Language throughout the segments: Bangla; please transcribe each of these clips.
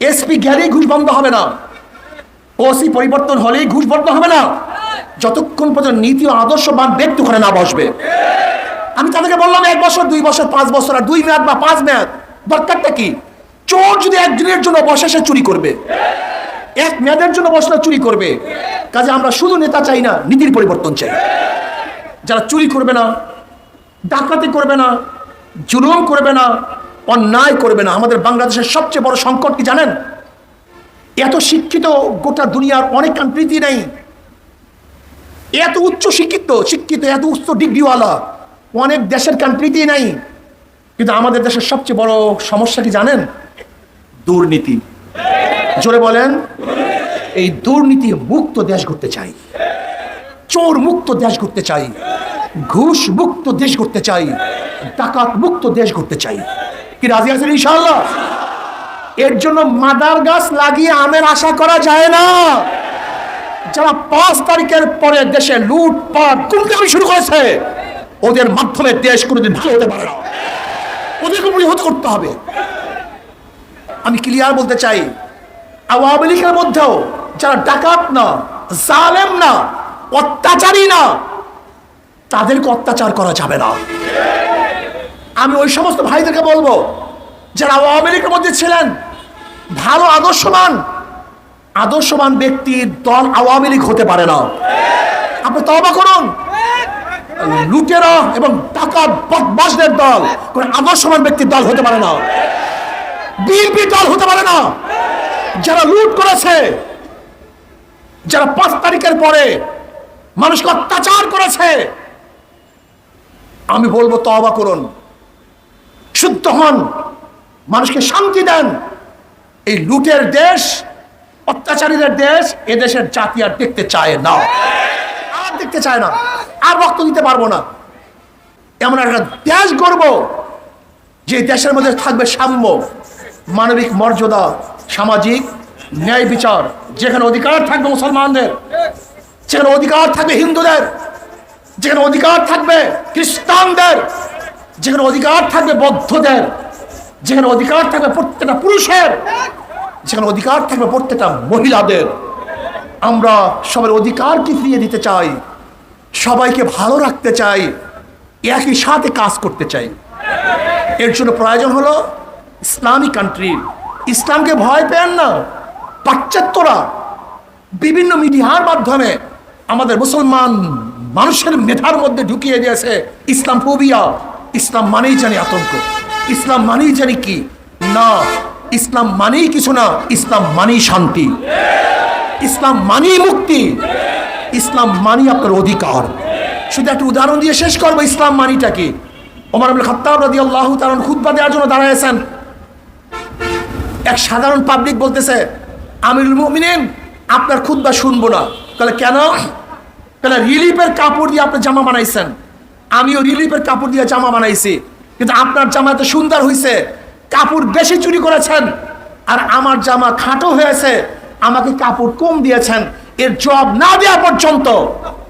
এসপি গেলেই ঘুষ বন্ধ হবে না। ওসি পরিবর্তন হলেই ঘুষ বন্ধ হবে না। যতক্ষণ পর্যন্ত নীতি ও আদর্শ আদর্শবান ব্যক্তি ওখানে না বসবে। আমি তাদেরকে বললাম, এক বছর, দুই বছর, পাঁচ বছর আর দুই মেয়াদ বা পাঁচ মেয়াদ। দরকারটা কি? চোর যদি একদিনের জন্য বসে, সে চুরি করবে। এক মেয়াদের জন্য বসলে চুরি করবে। কাজে আমরা শুধু নেতা চাই না, নীতির পরিবর্তন চাই। যারা চুরি করবে না, ডাকাতি করবে না, জুলুম করবে না অন্যায় করবে না। আমাদের বাংলাদেশের সবচেয়ে বড় সংকট কি জানেন? এত শিক্ষিত গোটা দুনিয়ার অনেক কান্ট্রিতে নেই। এত উচ্চ শিক্ষিত শিক্ষিত, এত উচ্চ ডিগ্রিওয়ালা অনেক দেশের কান্ট্রিতেই নাই। কিন্তু আমাদের দেশের সবচেয়ে বড় সমস্যা কি জানেন? দুর্নীতি। জোরে বলেন, এই দুর্নীতি মুক্ত দেশ করতে চাই। চোর মুক্ত দেশ করতে চাই। ঘুষ মুক্ত দেশ করতে চাই। ডাকাত মুক্ত দেশ করতে চাই। কি রাজি আছেন ইনশাআল্লাহ? এর জন্য মাদার গাছ লাগিয়ে আমের আশা করা যায় না। যারা পাঁচ তারিখের পরে দেশে লুটপাট গুমটামি শুরু করেছে, ওদের মাধ্যমে দেশ কোনোদিন ভালো হতে পারে না। ওদেরকে প্রতিহত করতে হবে। আমি ক্লিয়ার বলতে চাই, আওয়ামী লীগের মধ্যেও যারা ডাকাত না, জালেম না, অত্যাচারী না, তাদেরকে অত্যাচার করা যাবে না। আমি ওই সমস্ত ভাইদেরকে বলব, যারা আওয়ামী লীগের মধ্যে ছিলেন, ভালো আদর্শবান আদর্শবান ব্যক্তির দল আওয়ামী লীগ হতে পারে না। আপনি তবা করুন। লুটেরা এবং টাকা বদমাসদের দল, কোন আদর্শবান ব্যক্তির দল হতে পারে না। বিএনপি দল হতে পারে না। যারা লুট করেছে, যারা পাঁচ তারিখের পরে মানুষকে অত্যাচার করেছে, আমি বলব তবা করুন। শুদ্ধ হন, মানুষকে শান্তি দেন। এই লুটের দেশ, অত্যাচারীদের দেশ, এ দেশের জাতি আর দেখতে চায় না। আর দেখতে চায় না। আর রক্ত দিতে পারব না। এমন একটা দেশ গর্ব যে দেশের মধ্যে থাকবে সাম্য, মানবিক মর্যাদা, সামাজিক ন্যায় বিচার। যেখানে অধিকার থাকবে মুসলমানদের, যেখানে অধিকার থাকবে হিন্দুদের, যেখানে অধিকার থাকবে খ্রিস্টানদের যেখানে অধিকার থাকবে বদ্ধদের, যেখানে অধিকার থাকবে প্রত্যেকটা পুরুষের, যেখানে অধিকার থাকবে প্রত্যেকটা মহিলাদের। আমরা সবার অধিকারকে ফিরিয়ে দিতে চাই, সবাইকে ভালো রাখতে চাই, একই সাথে কাজ করতে চাই। এর জন্য প্রয়োজন হলো ইসলামিক কান্ট্রি ইসলামকে ভয় পেন না। পাশ্চাত্যরা বিভিন্ন মিডিয়ার মাধ্যমে আমাদের মুসলমান মানুষের মেধার মধ্যে ঢুকিয়ে দিয়েছে ইসলাম ফোবিয়া ইসলাম মানেই জানি আতঙ্ক। ইসলাম মানেই জানি কি? না, ইসলাম মানেই কিছু না, ইসলাম মানেই শান্তি। ইসলাম মানেই মুক্তি। ইসলাম মানি আপনার অধিকার। শুধু একটা উদাহরণ দিয়ে শেষ করব, ইসলাম মানিটা কি? ওমর আব্দুল খত্তাব রাদি আল্লাহ তারণ খুদ্া দেওয়ার জন্য দাঁড়াইছেন এক সাধারণ পাবলিক বলতেছে, আমিরুল মুমিনিন, আপনার খুদ্া শুনব না। তাহলে কেন? তাহলে রিলিফের কাপড় দিয়ে আপনি জামা বানাইছেন। আমিও রিলিফের কাপড় দিয়ে জামা বানাইছি। কিন্তু আপনার জামা এত সুন্দর হয়েছে কাপড় বেশি চুরি করেছেন। আর আমার জামা খাটো হয়েছে। আমাকে কাপড় কম দিয়েছেন। এর জবাব না দেওয়া পর্যন্ত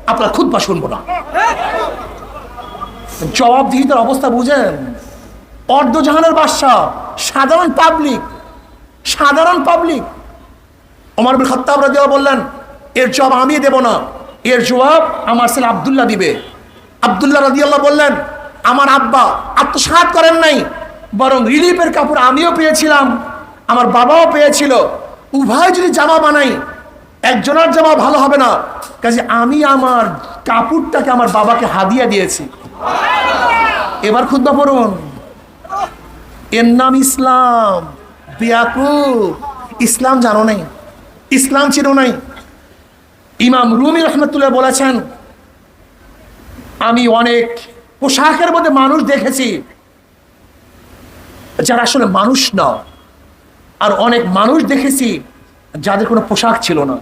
আপনার খুদ্া শুনব না। জবাবদিহিতার অবস্থা বুঝেন? অর্ধজাহানের বাদশাহ, সাধারণ পাবলিক সাধারণ পাবলিক ওমর বিন খত্তাব রাজিয়াল্লাহ বললেন, এর জবাব আমি দেব না। এর জবাব আমার ছেলে আবদুল্লাহ দিবে। আবদুল্লাহ রাজিয়াল্লাহ বললেন, আমার আব্বা আত্মসাৎ করেন নাই, বরং রিলিফের কাপড় আমিও পেয়েছিলাম, আমার বাবাও পেয়েছিল। উভয় যদি জামা বানাই, একজনের জামা ভালো হবে না। কাজে আমি আমার কাপড়টাকে আমার বাবাকে হাদিয়া দিয়েছি। এবার খুদ্া পড়ুন। এর নাম ইসলাম। বিয়াকুব। ইসলাম জানো নাই? ইসলাম ছিল নাই? ইমাম রুমি রহমতুল্লাহ বলেছেন আমি অনেক পোশাকের মধ্যে মানুষ দেখেছি যারা আসলে মানুষ না। আর অনেক মানুষ দেখেছি যাদের কোনো পোশাক ছিল না।